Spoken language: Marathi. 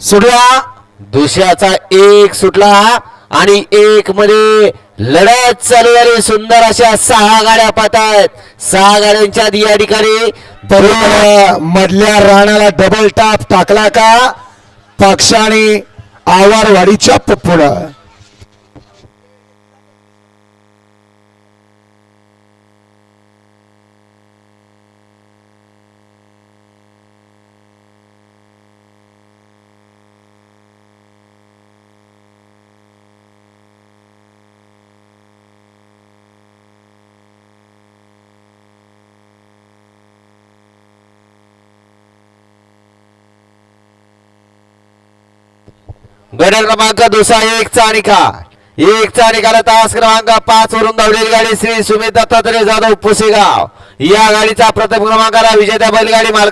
सुटला. दुसऱ्याचा एक सुटला आणि एक मध्ये लढत चालू झाली. सुंदर अशा सहा गाड्या पाहतायत. सहा गाड्यांच्या या ठिकाणी मधल्या राणाला डबल टाप टाकला का? पक्षाने आवारवाडीच्या पुढं. गट क्रमांक दुसरा एकचा निकाल एकचा निकाल तास क्रमांक पाच वरून धावलेली गाडी श्री सुमित दत्तात्रय जाधव पुसेगाव. या गाडीचा प्रथम क्रमांकाला विजेत्या बैलगाडी मालक